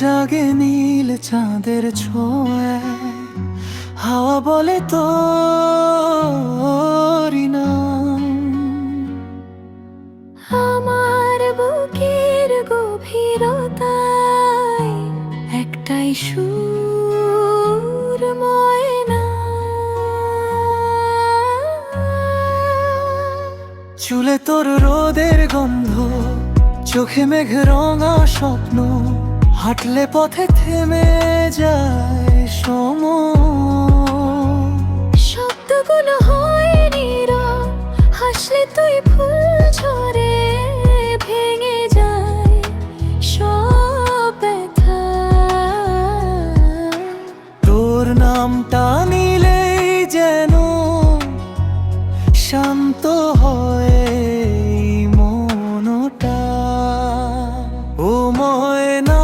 জাগে নীল চাঁদের ছোঁয়ায় হাওয়া বলে তো আমার বুকের গভীরতায় একটাই সুর ময়না। চুলে তোর রোদের গন্ধ চোখে মেঘ রঙা স্বপ্ন হাঁটলে পথে থেমে যায় সময়। শব্দগুলো হয় নীরব হাসলে তুই ফুল ঝরে ভেঙে যায় সব ব্যথা। তোর নামটা নিলেই যেন শান্ত হয় মনটা। ও ময়না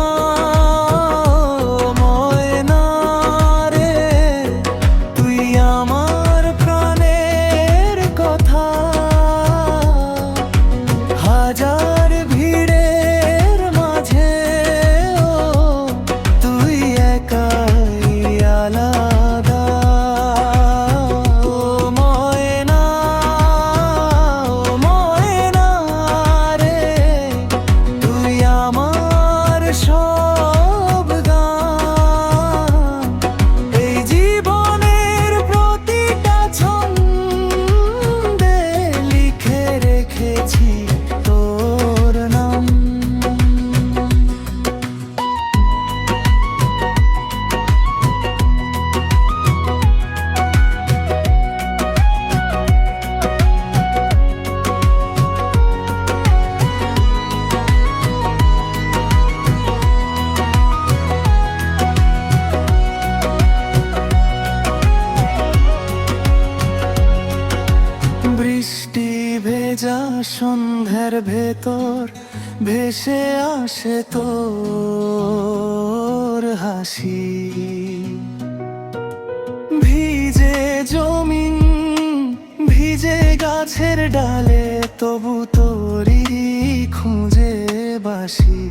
বৃষ্টি ভেজা সন্ধ্যার ভেতর ভেসে আসে তোর হাসি। ভিজে জমিন, ভিজে গাছের ডালে তবু তোরই খুঁজে বাসি।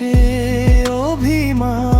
সে অভিমান।